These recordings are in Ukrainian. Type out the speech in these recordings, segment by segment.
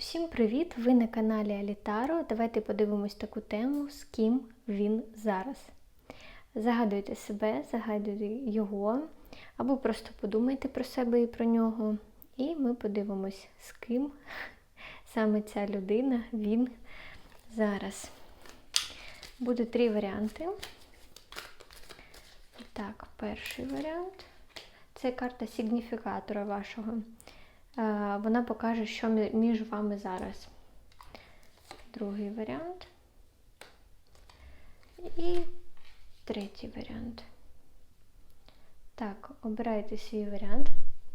Всім привіт! Ви на каналі Алітаро. Давайте подивимось таку тему, з ким він зараз. Загадуйте себе, загадуйте його, або просто подумайте про себе і про нього. І ми подивимось, з ким саме ця людина, він зараз. Буде три варіанти. Так, перший варіант це карта сигніфікатора вашого. Е, Вона покаже, що між вами зараз. Другий варіант. І третій варіант. Так, обирайте свій варіант.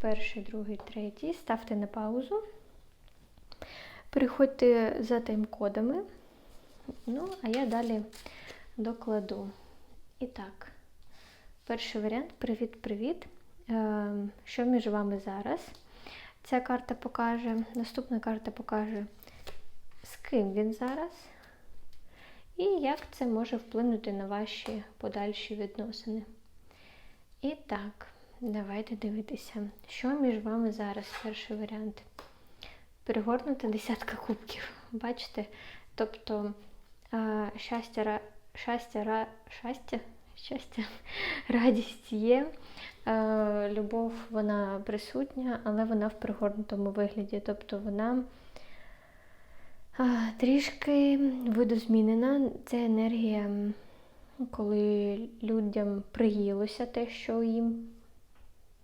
Перший, другий, третій. Ставте на паузу. Переходьте за тайм-кодами. Ну, а я далі докладу. І так, перший варіант привіт-привіт. Е, Що між вами зараз? Ця карта покаже, наступна карта покаже, з ким він зараз, і як це може вплинути на ваші подальші відносини. І так, давайте дивитися, що між вами зараз перший варіант. Перегорнута десятка кубків. Бачите? Тобто щастя, щастя, щастя, щастя, радість є. Е, Любов вона присутня, але вона в пригорнутому вигляді. Тобто вона трішки видозмінена. Це енергія, коли людям приїлося те, що їм,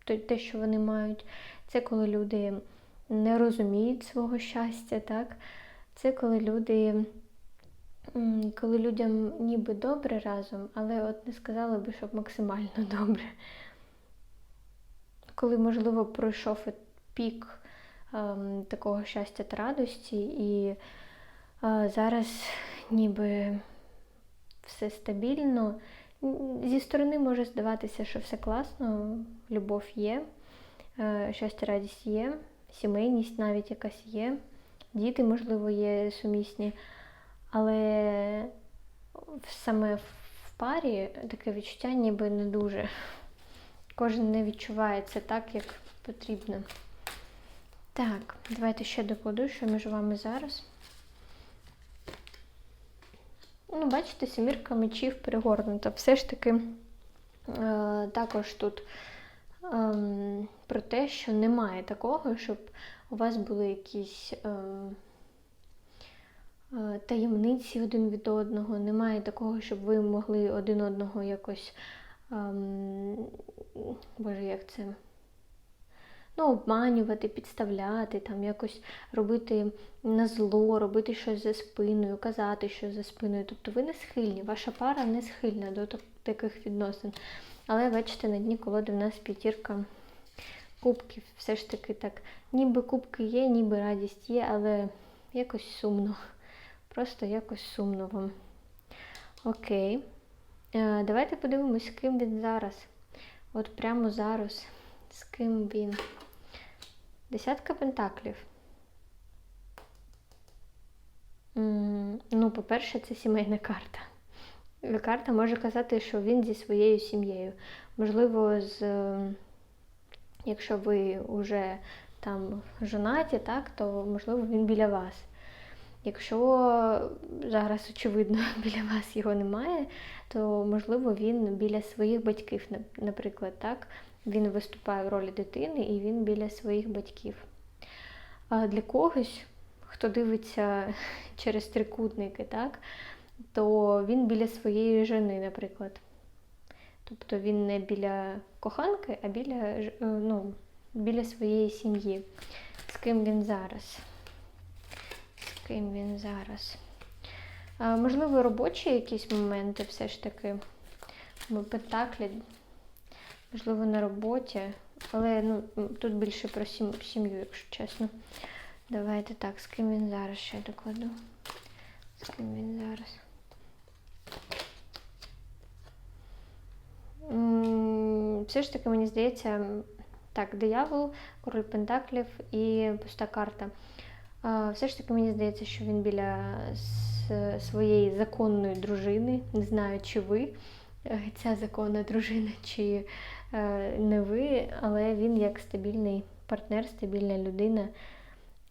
те, що вони мають. Це коли люди не розуміють свого щастя, так? Це коли люди. Коли людям ніби добре разом, але от не сказали би, щоб максимально добре коли, можливо, пройшов пік ем, такого щастя та радості, і е, зараз ніби все стабільно. Зі сторони може здаватися, що все класно, любов є, е, щастя, радість є, сімейність навіть якась є, діти, можливо, є сумісні, але саме в парі таке відчуття ніби не дуже. Кожен не відчуває це так, як потрібно. Так, давайте ще докладу, що між вами зараз. Ну, бачите, сімірка мечів перегорнута. Все ж таки е, також тут ем, про те, що немає такого, щоб у вас були якісь е, таємниці один від одного. Немає такого, щоб ви могли один одного якось. ем, Боже, як це? Ну, обманювати, підставляти, там якось робити на зло, робити щось за спиною, казати щось за спиною. Тобто ви не схильні, ваша пара не схильна до таких відносин. Але бачите, на дні колоди в нас п'ятірка кубків. Все ж таки так, ніби кубки є, ніби радість є, але якось сумно. Просто якось сумно вам. Окей. Е, Давайте подивимось, з ким він зараз. От прямо зараз, з ким він. Десятка пентаклів. Ну, по-перше, це сімейна карта. Карта може казати, що він зі своєю сім'єю. Можливо, з, якщо ви вже там жонаті, так, то можливо він біля вас. Якщо зараз, очевидно, біля вас його немає, то можливо він біля своїх батьків, наприклад, так? Він виступає в ролі дитини і він біля своїх батьків. А для когось, хто дивиться через трикутники, так, то він біля своєї жени, наприклад. Тобто він не біля коханки, а біля, ну, біля своєї сім'ї. З ким він зараз? Ким він зараз? Можливо, робочі якісь моменти все ж таки. Бо Пентаклі, можливо, на роботі. Але ну, тут більше про сім- сім'ю, якщо чесно. Давайте так, з ким він зараз ще докладу. З ким він зараз? Все ж таки, мені здається, так, диявол, король пентаклів і пуста карта. Все ж таки, мені здається, що він біля своєї законної дружини. Не знаю, чи ви е, ця законна дружина, чи е, не ви, але він як стабільний партнер, стабільна людина.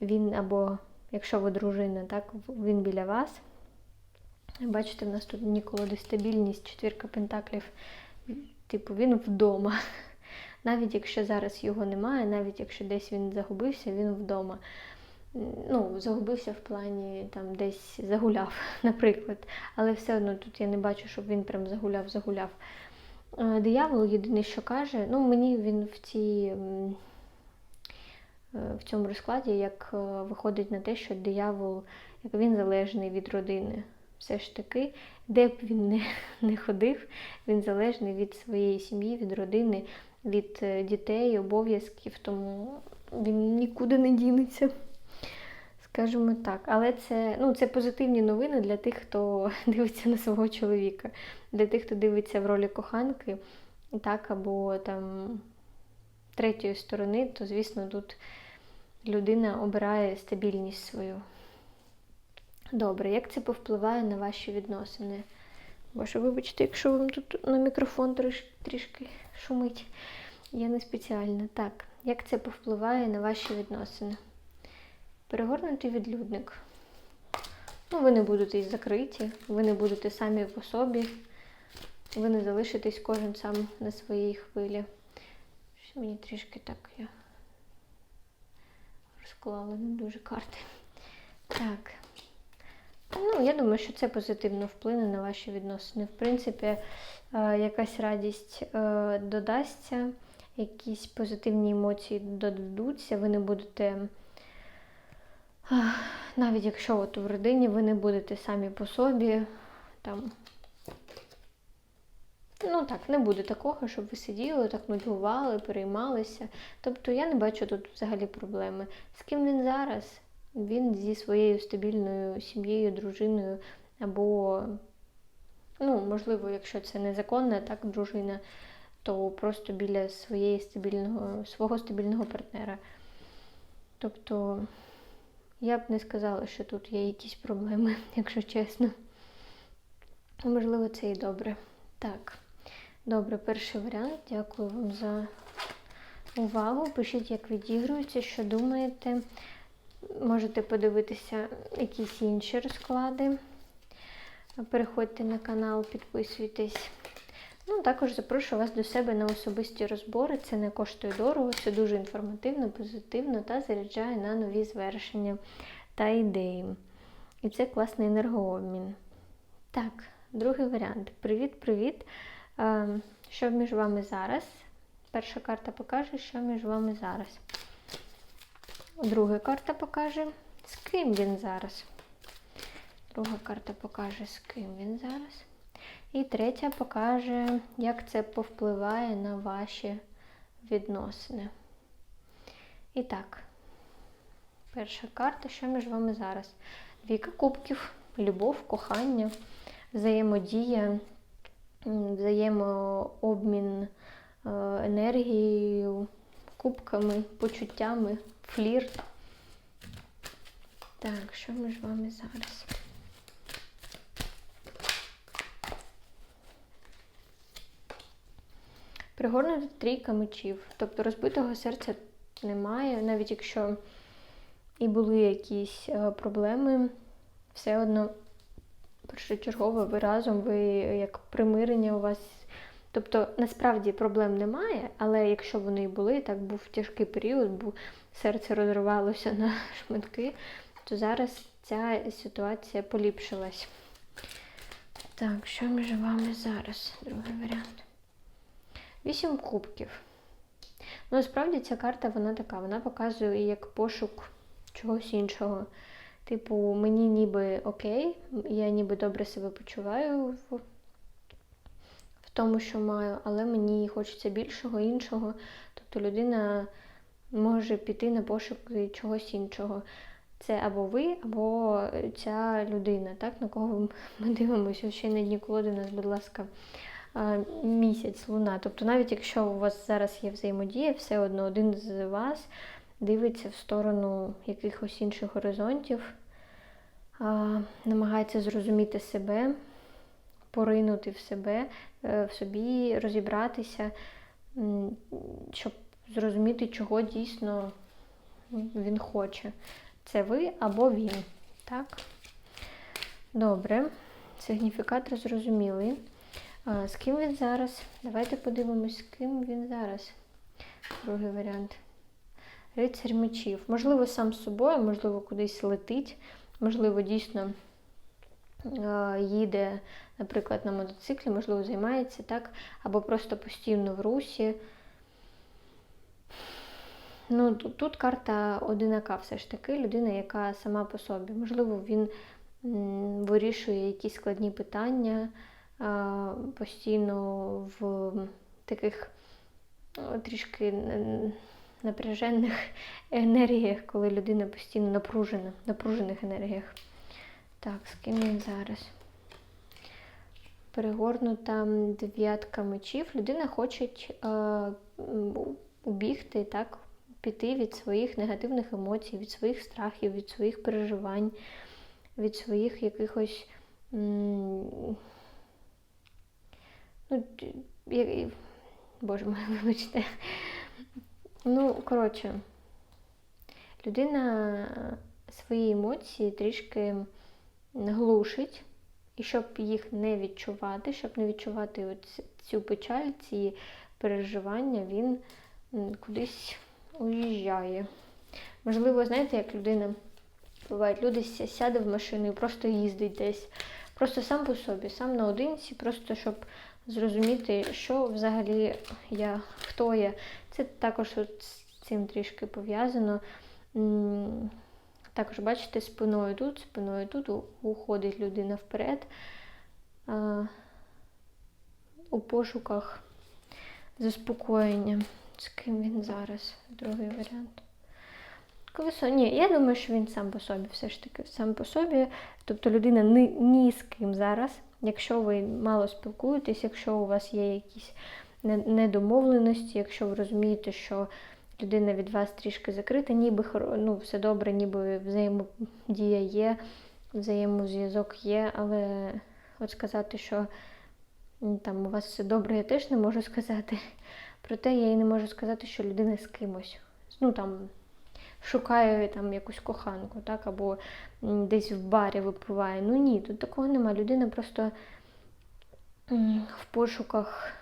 Він або якщо ви дружина, так, він біля вас. Бачите, в нас тут ніколи стабільність, четвірка пентаклів, типу, він вдома. Навіть якщо зараз його немає, навіть якщо десь він загубився, він вдома. Ну, загубився в плані там десь загуляв, наприклад. Але все одно тут я не бачу, щоб він прям загуляв-загуляв. Диявол єдине, що каже, ну мені він в цій. е, В цьому розкладі як е, виходить на те, що диявол, як він залежний від родини. Все ж таки, де б він не, не ходив, він залежний від своєї сім'ї, від родини, від е, дітей, обов'язків, тому він нікуди не дінеться. Скажімо так. Але це, ну, це позитивні новини для тих, хто дивиться на свого чоловіка, для тих, хто дивиться в ролі коханки, так, або там третьої сторони, то, звісно, тут людина обирає стабільність свою. Добре, як це повпливає на ваші відносини? Боже, вибачте, якщо вам тут на мікрофон триш, трішки шумить. Я не спеціально. Так, як це повпливає на ваші відносини? Перегорнутий відлюдник. Ну, ви не будете закриті, ви не будете самі по собі, ви не залишитесь кожен сам на своїй хвилі. Щось мені трішки так я розклала не дуже карти. Так. Ну, я думаю, що це позитивно вплине на ваші відносини. В принципі, е, якась радість е, додасться, якісь позитивні емоції додадуться, ви не будете. Навіть якщо от в родині ви не будете самі по собі, там. Ну так, не буде такого, щоб ви сиділи, так нудьгували, переймалися. Тобто я не бачу тут взагалі проблеми. З ким він зараз? Він зі своєю стабільною сім'єю, дружиною, або, ну, можливо, якщо це незаконна так, дружина, то просто біля своєї стабільного, свого стабільного партнера. Тобто. Я б не сказала, що тут є якісь проблеми, якщо чесно. Можливо, це і добре. Так, добре, перший варіант. Дякую вам за увагу. Пишіть, як відігрується, що думаєте. Можете подивитися якісь інші розклади. Переходьте на канал, підписуйтесь. Ну, також запрошую вас до себе на особисті розбори. Це не коштує дорого, це дуже інформативно, позитивно та заряджає на нові звершення та ідеї. І це класний енергообмін. Так, другий варіант. Привіт-привіт! Що між вами зараз? Перша карта покаже, що між вами зараз. Друга карта покаже, з ким він зараз. Друга карта покаже, з ким він зараз. І третя покаже, як це повпливає на ваші відносини. І так, перша карта, що між вами зараз? Двійка кубків, любов, кохання, взаємодія, взаємообмін е, енергією, кубками, почуттями, флірт. Так, що між вами зараз? Пригорнута трійка мечів. Тобто розбитого серця немає, навіть якщо і були якісь е, проблеми, все одно першочергово ви разом, ви як примирення у вас. Тобто, насправді проблем немає, але якщо вони і були, так був тяжкий період, бо серце розривалося на шматки, то зараз ця ситуація поліпшилась. Так, що між вами зараз? Другий варіант. Вісім кубків. Ну, насправді ця карта вона така, вона показує як пошук чогось іншого. Типу, мені ніби окей, я ніби добре себе почуваю в, в тому, що маю, але мені хочеться більшого, іншого. Тобто людина може піти на пошук чогось іншого. Це або ви, або ця людина, так, на кого ми дивимося. Ще на дні колоди нас, будь ласка, місяць, луна. Тобто, навіть якщо у вас зараз є взаємодія, все одно один з вас дивиться в сторону якихось інших горизонтів, намагається зрозуміти себе, поринути в себе, е, в собі, розібратися, щоб зрозуміти, чого дійсно він хоче. Це ви або він. Так? Добре. Сигніфікатор зрозумілий. А, з ким він зараз? Давайте подивимось, з ким він зараз. Другий варіант. Рицарь мечів. Можливо, сам з собою, можливо, кудись летить, можливо, дійсно їде, наприклад, на мотоциклі, можливо, займається так, або просто постійно в русі. Ну, тут, тут карта одинака все ж таки, людина, яка сама по собі. Можливо, він м, вирішує якісь складні питання постійно в таких трішки напряжених енергіях, коли людина постійно напружена, напружених енергіях. Так, з ким він зараз? Перегорнута дев'ятка мечів. Людина хоче е, убігти, так, піти від своїх негативних емоцій, від своїх страхів, від своїх переживань, від своїх якихось. м, Ну, Боже мой, вибачте. Ну, коротше, людина свої емоції трішки глушить, і щоб їх не відчувати, щоб не відчувати цю печаль, ці переживання, він кудись уїжджає. Можливо, знаєте, як людина бувають, люди сяде в машину і просто їздить десь. Просто сам по собі, сам наодинці, просто щоб зрозуміти, що взагалі я, хто я. Це також от з цим трішки пов'язано. Також, бачите, спиною тут, спиною тут уходить людина вперед. У пошуках заспокоєння. З ким він зараз? Другий варіант. Колесо. Ні, я думаю, що він сам по собі, все ж таки, сам по собі. Тобто людина ні, ні з ким зараз. Якщо ви мало спілкуєтесь, якщо у вас є якісь недомовленості, якщо ви розумієте, що людина від вас трішки закрита, ніби ну, все добре, ніби взаємодія є, взаємозв'язок є, але от сказати, що там у вас все добре, я теж не можу сказати. Проте я і не можу сказати, що людина з кимось. Ну там шукає там якусь коханку, так, або десь в барі випиває. Ну ні, тут такого нема. Людина просто в пошуках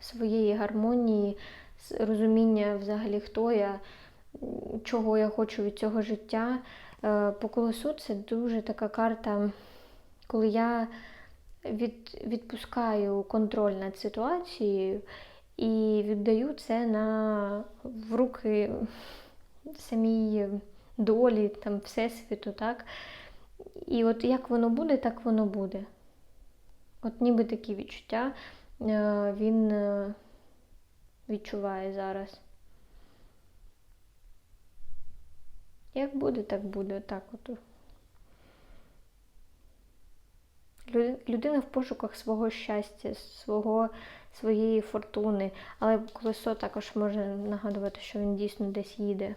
своєї гармонії, розуміння взагалі, хто я, чого я хочу від цього життя. Е, По колесу це дуже така карта, коли я від, відпускаю контроль над ситуацією і віддаю це на в руки самій долі, там, Всесвіту, так? І от як воно буде, так воно буде. От ніби такі відчуття е, він е, відчуває зараз. Як буде, так буде. Так от. Людина в пошуках свого щастя, свого, своєї фортуни, але колесо також може нагадувати, що він дійсно десь їде,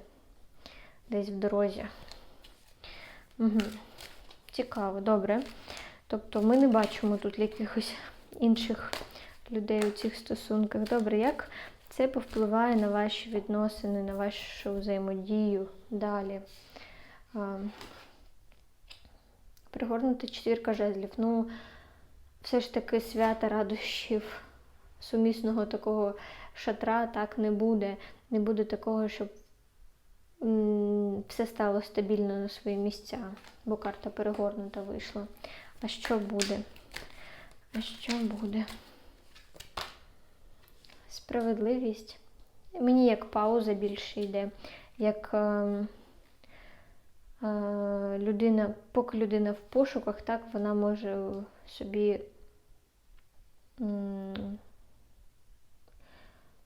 десь в дорозі. Угу. Цікаво, добре. Тобто ми не бачимо тут якихось інших людей у цих стосунках. Добре, як це повпливає на ваші відносини, на вашу взаємодію далі? А, Пригорнута четвірка жезлів. Ну, все ж таки свята радощів, сумісного такого шатра так не буде. Не буде такого, щоб все стало стабільно на свої місця, бо карта перегорнута вийшла. А що буде? А що буде? Справедливість. Мені як пауза більше йде, як ем, е, людина, поки людина в пошуках, так вона може собі м,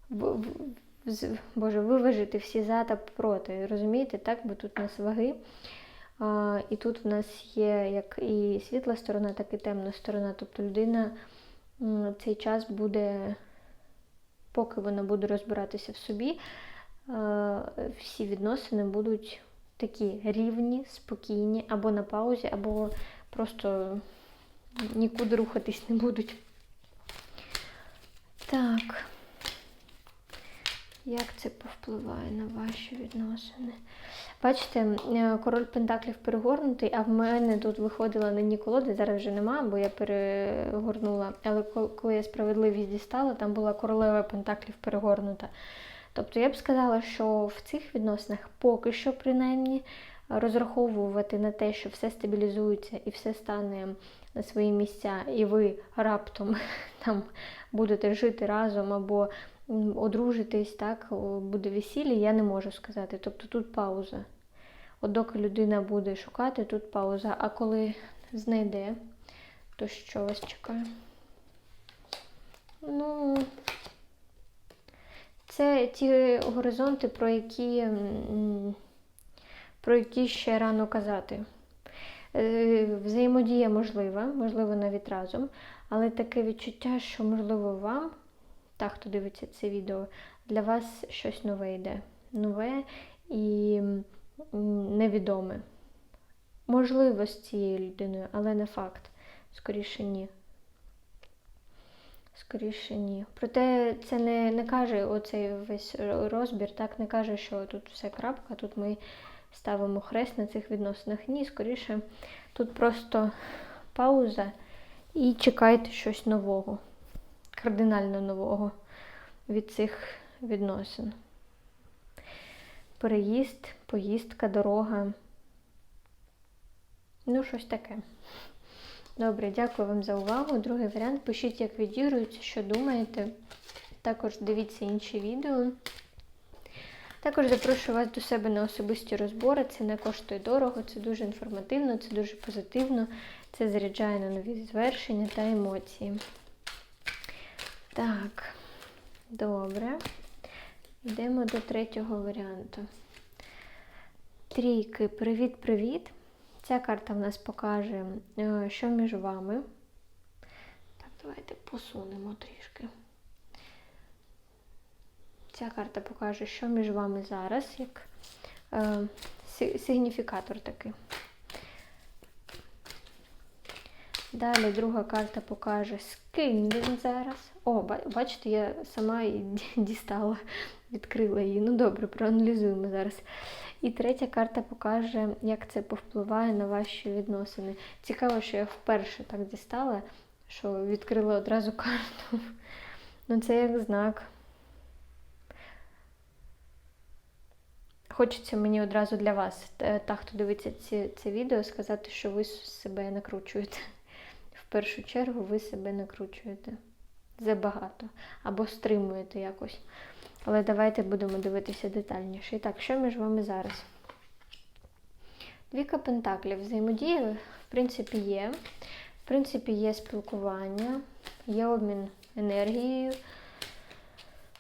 в- в- Боже, виважити всі за та проти. Розумієте, так? Бо тут у нас ваги. А, і тут в нас є як і світла сторона, так і темна сторона. Тобто людина м, цей час буде, поки вона буде розбиратися в собі, всі відносини будуть такі рівні, спокійні, або на паузі, або просто нікуди рухатись не будуть. Так. Як це повпливає на ваші відносини? Бачите, е, король Пентаклів перегорнутий, а в мене тут виходила на дні колоди, зараз вже нема, бо я перегорнула. Але коли я справедливість дістала, там була королева Пентаклів перегорнута. Тобто я б сказала, що в цих відносинах поки що, принаймні, розраховувати на те, що все стабілізується і все стане на свої місця, і ви раптом там будете жити разом або одружитись, так, буде весілля, я не можу сказати. Тобто тут пауза. От доки людина буде шукати, тут пауза. А коли знайде, то що вас чекає? Ну, це ті горизонти, про які, про які ще рано казати. Е, Взаємодія можлива, можливо, навіть разом, але таке відчуття, що, можливо, вам, та, хто дивиться це відео, для вас щось нове йде. Нове і невідоме. Можливо, з цією людиною, але не факт. Скоріше ні. Скоріше ні. Проте це не, не каже оцей весь розбір, так не каже, що тут все крапка, тут ми ставимо хрест на цих відносинах. Ні, скоріше, тут просто пауза і чекайте щось нового, кардинально нового від цих відносин. Переїзд, поїздка, дорога. Ну, щось таке. Добре, дякую вам за увагу. Другий варіант. Пишіть, як відігрується, що думаєте. Також дивіться інші відео. Також запрошую вас до себе на особисті розбори. Це не коштує дорого, це дуже інформативно, це дуже позитивно, це заряджає на нові звершення та емоції. Так, добре. Йдемо до третього варіанту. Трійки, привіт-привіт. Ця карта в нас покаже, е, що між вами. Так, давайте посунемо трішки. Ця карта покаже, що між вами зараз, як е, сигніфікатор такий. Далі друга карта покаже, з ким він зараз. О, бачите, я сама і дістала, відкрила її. Ну добре, проаналізуємо зараз. І третя карта покаже, як це повпливає на ваші відносини. Цікаво, що я вперше так дістала, що відкрила одразу карту. Ну, це як знак. Хочеться мені одразу для вас, та, та, хто дивиться ці, це відео, сказати, що ви себе накручуєте. Першу чергу ви себе накручуєте забагато або стримуєте якось. Але давайте будемо дивитися детальніше. І так, що між вами зараз? Двіка пентаклів. Взаємодія, в принципі, є. В принципі, є спілкування, є обмін енергією,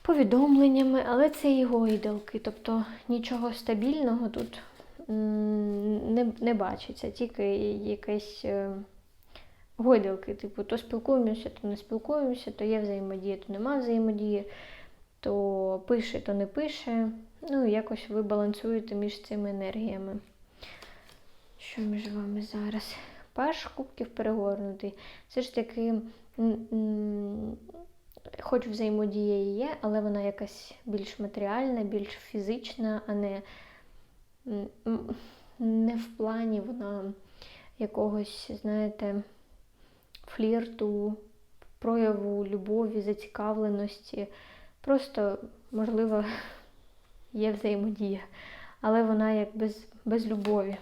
повідомленнями, але це і гойдалки. Тобто нічого стабільного тут не, не бачиться, тільки якесь е, гойдалки. Типу, то спілкуємося, то не спілкуємося, то є взаємодія, то нема взаємодії, то пише, то не пише. Ну, якось ви балансуєте між цими енергіями. Що між вами зараз? Паш кубків перегорнутий. Все ж таки, хоч взаємодія є, але вона якась більш матеріальна, більш фізична, а не, не в плані вона якогось, знаєте, флірту, прояву любові, зацікавленості. Просто, можливо, є взаємодія, але вона як без, без любові.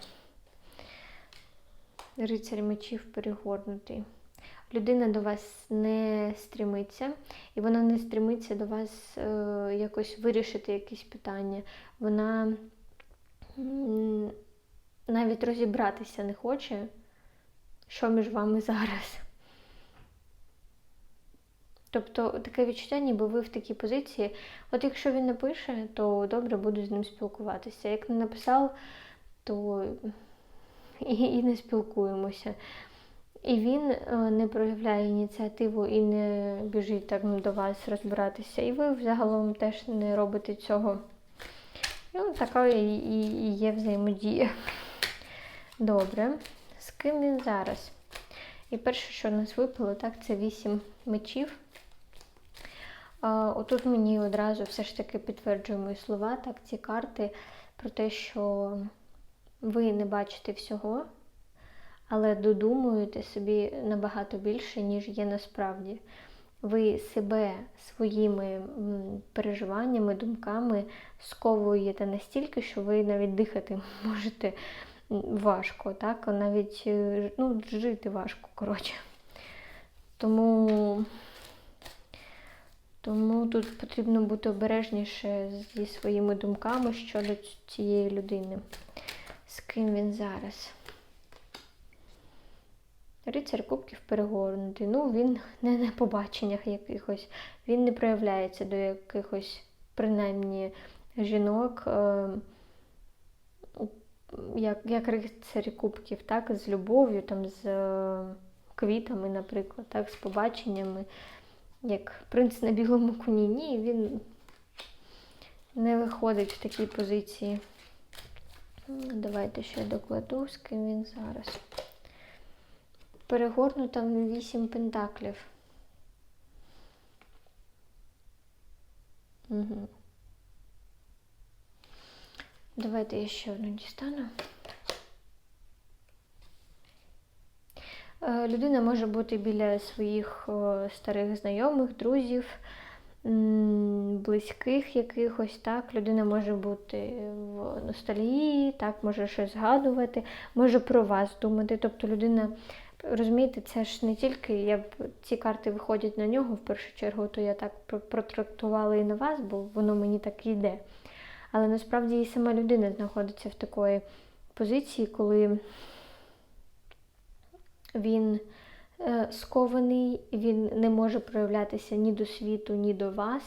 Рицарь мечів перегорнутий. Людина до вас не стремиться, і вона не стремиться до вас е, якось вирішити якісь питання. Вона навіть розібратися не хоче, що між вами зараз. Тобто таке відчуття, ніби ви в такій позиції. От якщо він напише, то добре буду з ним спілкуватися. Як не написав, то і, і не спілкуємося. І він е, не проявляє ініціативу і не біжить так до вас розбиратися. І ви взагалом теж не робите цього. Ну, така і, і, є взаємодія. Добре. З ким він зараз? І перше, що нас випало, так, це вісім мечів. Отут мені одразу все ж таки підтверджує мої слова, так, ці карти про те, що ви не бачите всього, але додумуєте собі набагато більше, ніж є насправді. Ви себе своїми переживаннями, думками сковуєте настільки, що ви навіть дихати можете важко, так? навіть е, ну, жити важко, коротше. Тому, тому тут потрібно бути обережніше зі своїми думками щодо цієї людини. З ким він зараз? Рицар Кубків перегорнутий. Ну, він не на побаченнях якихось, він не проявляється до якихось, принаймні, жінок, е, як як рицар Кубків, так, з любов'ю, там, з е, квітами, наприклад, так, з побаченнями, як принц на білому коні. Ні, він не виходить в такій позиції. Давайте ще докладу, з ким він зараз. Перегорнута вісім пентаклів. Угу. Давайте я ще одну дістану. Людина може бути біля своїх старих знайомих, друзів, близьких якихось, так. Людина може бути в ностальгії, так, може щось згадувати, може про вас думати. Тобто людина, розумієте, це ж не тільки я ці карти виходять на нього в першу чергу, то я так протрактувала і на вас, бо воно мені так йде. Але насправді і сама людина знаходиться в такої позиції, коли він е, скований, він не може проявлятися ні до світу, ні до вас,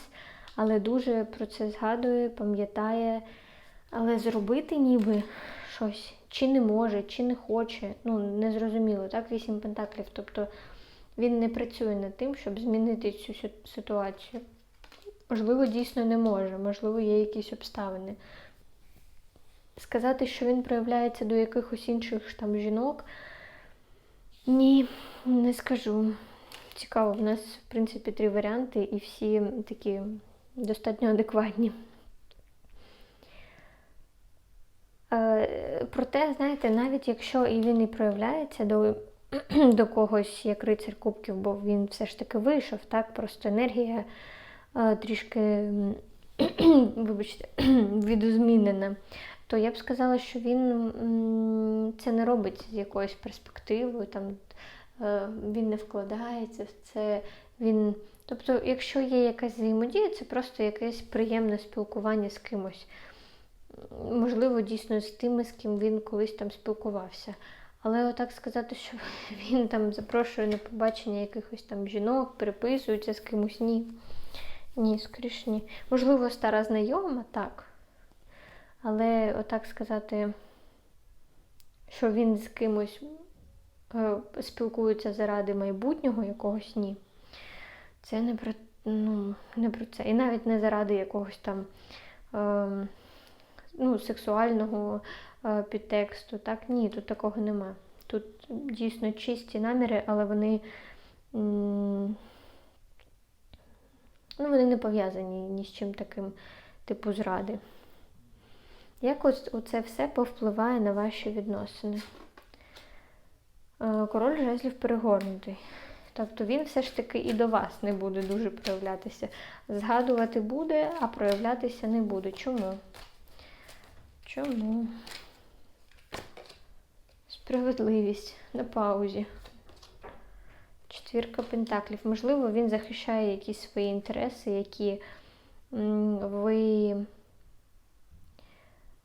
але дуже про це згадує, пам'ятає, але зробити ніби щось чи не може, чи не хоче, ну незрозуміло, так, вісім пентаклів. Тобто він не працює над тим, щоб змінити цю ситуацію. Можливо, дійсно не може, можливо, є якісь обставини. Сказати, що він проявляється до якихось інших там жінок. Ні, не скажу. Цікаво, в нас, в принципі, три варіанти, і всі такі достатньо адекватні. Е, Проте, знаєте, навіть якщо і він і проявляється до, до когось, як рицар Кубків, бо він все ж таки вийшов, так, просто енергія е, трішки, вибачте, відозмінена, то я б сказала, що він це не робить з якоюсь перспективою, там, е, він не вкладається в це. Він... Тобто, якщо є якась взаємодія, це просто якесь приємне спілкування з кимось. Можливо, дійсно з тими, з ким він колись там спілкувався. Але отак сказати, що він там запрошує на побачення якихось там жінок, переписується з кимось, ні. Ні, скоріш ні. Можливо, стара знайома, так. Але отак сказати, що він з кимось е, спілкується заради майбутнього якогось ні. Це не про, ну, не про це. І навіть не заради якогось там е, ну, сексуального е, підтексту. Так, ні, тут такого нема. Тут дійсно чисті наміри, але вони. Ну, вони не пов'язані ні з чим таким, типу зради. Як ось це все повпливає на ваші відносини? Е, Король жезлів перегорнутий. Тобто він все ж таки і до вас не буде дуже проявлятися. Згадувати буде, а проявлятися не буде. Чому? Чому? Справедливість на паузі. Четвірка пентаклів. Можливо, він захищає якісь свої інтереси, які ви,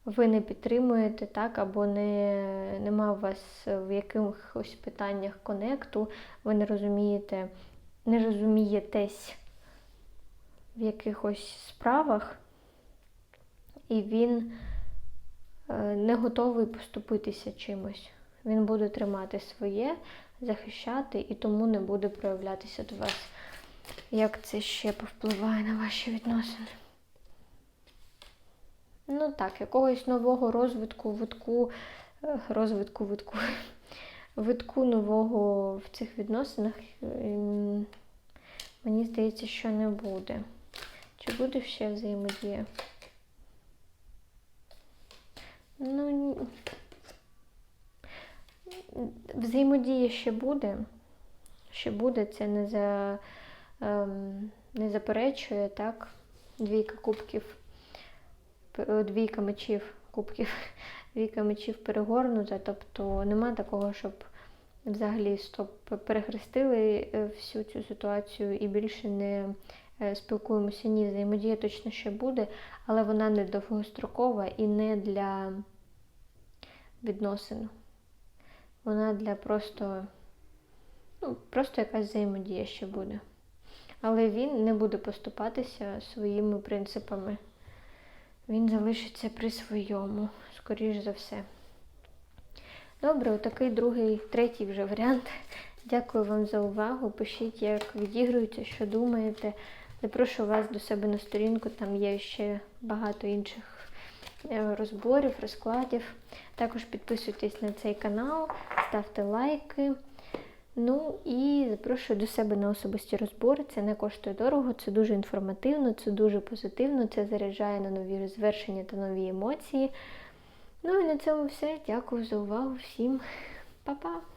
ви не підтримуєте, так, або не, нема у вас в якихось питаннях конекту, ви не розумієте, не розумієтесь в якихось справах, і він е, не готовий поступитися чимось. Він буде тримати своє, захищати і тому не буде проявлятися до вас. Як це ще повпливає на ваші відносини? Ну так, якогось нового розвитку, витку, е, розвитку, витку, витку нового в цих відносинах, ем, мені здається, що не буде. Чи буде ще взаємодія? Ну, взаємодія ще буде. Ще буде, це не за ем, не заперечує, так? Двійка кубків, двійка мечів, кубків, двійка мечів перегорнута, тобто нема такого, щоб взагалі стоп перехрестили е, всю цю ситуацію і більше не е, спілкуємося. Ні, взаємодія точно ще буде, але вона не довгострокова і не для відносин. Вона для просто, ну, просто якась взаємодія ще буде. Але він не буде поступатися своїми принципами. Він залишиться при своєму, скоріш за все. Добре, отакий другий, третій вже варіант. Дякую вам за увагу. Пишіть, як відігрується, що думаєте. Запрошую вас до себе на сторінку, там є ще багато інших е, розборів, розкладів. Також підписуйтесь на цей канал, ставте лайки. Ну і запрошую до себе на особисті розбори. Це не коштує дорого, це дуже інформативно, це дуже позитивно, це заряджає на нові звершення та нові емоції. Ну і на цьому все. Дякую за увагу всім. Па-па!